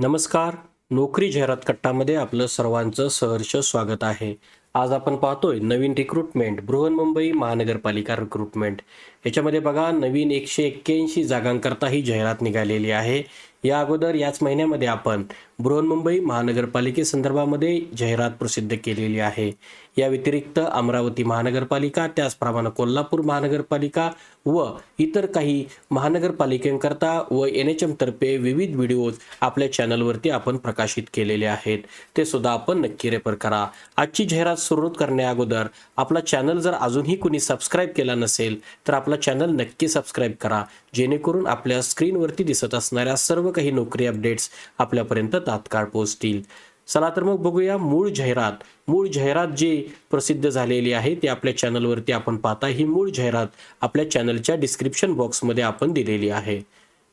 नमस्कार. नोकरी जाहिरात कट्टामध्ये आपलं सर्वांचं सहर्ष स्वागत आहे. आज आपण पाहतोय नवीन रिक्रुटमेंट बृहन्मुंबई महानगरपालिका रिक्रुटमेंट याच्यामध्ये बघा नवीन एकशे एक्क्याऐंशी जागांकरता ही जाहिरात निघालेली आहे. या अगोदर याच महिन्यामध्ये आपण बृहन्मुंबई महानगरपालिकेसंदर्भामध्ये जाहिरात प्रसिद्ध केलेली आहे. या व्यतिरिक्त अमरावती महानगरपालिका त्याचप्रमाणे कोल्हापूर महानगरपालिका व इतर काही महानगरपालिकेंकरता व एन एच एमतर्फे विविध व्हिडिओज आपल्या चॅनलवरती आपण प्रकाशित केलेले आहेत. ते सुद्धा आपण नक्की रेफर करा. आजची जाहिरात सुरू करण्या अगोदर आपला चॅनल जर अजूनही कुणी सबस्क्राईब केला नसेल तर आपला चॅनल नक्की सबस्क्राईब करा. जेणेकरून आपल्या स्क्रीनवरती दिसत असणाऱ्या सर्व काही नोकरी अपडेट्स आपल्यापर्यंत तात्काळ पोहोचतील. चला तर मग बघूया मूळ जाहिरात. मूळ जाहिरात जी प्रसिद्ध झालेली आहे ती आपल्या चॅनलवरती आपण पाहता. ही मूळ जाहिरात आपल्या चॅनलच्या डिस्क्रिप्शन बॉक्समध्ये आपण दिलेली आहे.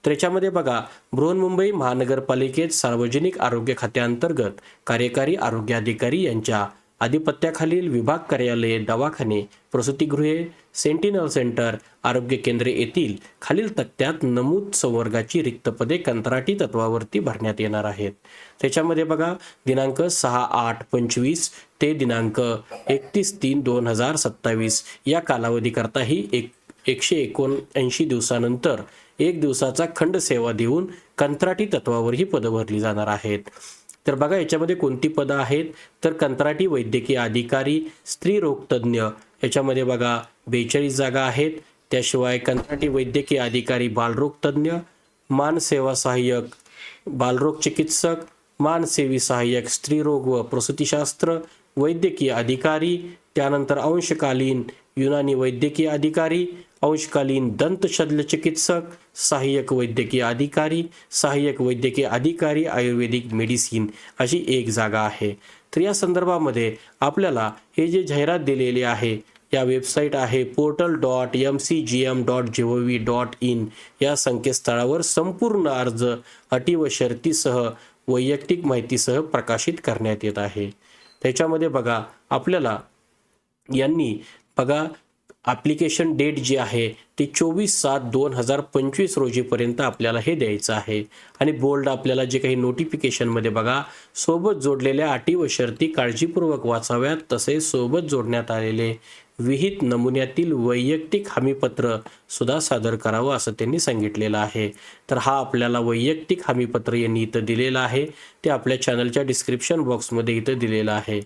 तर याच्यामध्ये बघा बृहन्मुंबई महानगरपालिकेत सार्वजनिक आरोग्य खात्याअंतर्गत कार्यकारी आरोग्य अधिकारी यांच्या आधिपत्याखालील विभाग कार्यालये दवाखाने प्रसूतिगृहे सेंटिनल सेंटर आरोग्य केंद्रे येथील खालील तक्त्यात नमूद संवर्गाची रिक्त पदे कंत्राटी तत्वावरती भरण्यात येणार आहेत. त्याच्यामध्ये बघा दिनांक सहा आठ पंचवीस ते दिनांक एकतीस तीन दोन हजार सत्तावीस या कालावधीकरता ही एक एकशे एकोणऐंशी दिवसानंतर एक दिवसाचा खंड सेवा देऊन कंत्राटी तत्वावर ही पदं भरली जाणार आहेत. तर बघा याच्यामध्ये कोणती पदं आहेत? तर कंत्राटी वैद्यकीय अधिकारी स्त्री रोगतज्ञ याच्यामध्ये बघा बेचाळीस जागा आहेत. त्याशिवाय कंत्राटी वैद्यकीय अधिकारी बालरोगतज्ञ मानसेवा सहाय्यक बालरोग चिकित्सक मानसेवी सहाय्यक स्त्रीरोग व प्रसूतीशास्त्र वैद्यकीय अधिकारी त्यानंतर अंशकालीन युनानी वैद्यकीय अधिकारी अंशकालीन दंत शल्यचिकित्सक सहाय्यक वैद्यकीय अधिकारी सहाय्यक वैद्यकीय अधिकारी आयुर्वेदिक मेडिसिन अशी एक जागा आहे. तर या संदर्भामध्ये आपल्याला हे जे जाहिरात दिलेली आहे या वेबसाईट आहे portal dot M C G M dot G O V dot in या संकेतस्थळावर संपूर्ण अर्ज अटी व शर्तीसह वैयक्तिक माहितीसह प्रकाशित करण्यात येत आहे. त्याच्यामध्ये बघा आपल्याला यांनी बघा ॲप्लिकेशन डेट जी आहे ती चोवीस सात दोन हजार पंचवीस रोजीपर्यंत आपल्याला हे द्यायचं आहे. आणि बोल्ड आपल्याला जे काही नोटिफिकेशनमध्ये बघा सोबत जोडलेल्या अटी व शर्ती काळजीपूर्वक वाचाव्यात तसेच सोबत जोडण्यात आलेले. विहित नमुन्यातील वैयक्तिक हमीपत्र सुद्धा सादर करावं असं त्यांनी सांगितलेलं आहे. तर हा आपल्याला वैयक्तिक हमीपत्र यांनी इथं दिलेलं आहे. ते आपल्या चॅनलच्या डिस्क्रिप्शन बॉक्समध्ये इथं दिलेलं आहे.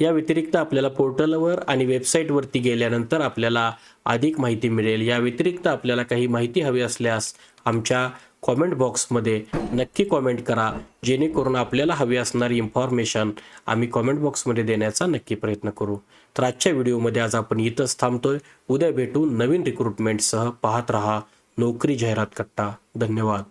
या व्यतिरिक्त आपल्याला पोर्टलवर आणि वेबसाईटवरती गेल्यानंतर आपल्याला अधिक माहिती मिळेल. या व्यतिरिक्त आपल्याला काही माहिती हवी असल्यास आमच्या कॉमेंट बॉक्समध्ये नक्की कॉमेंट करा जेणेकरून आपल्याला हवी असणारी इन्फॉर्मेशन आम्ही कॉमेंट बॉक्समध्ये देण्याचा नक्की प्रयत्न करू. तर आजच्या व्हिडिओमध्ये आज आपण इथंच थांबतोय. उद्या भेटू नवीन रिक्रुटमेंटसह पाहत रहा. नोकरी जाहिरात कट्टा. धन्यवाद.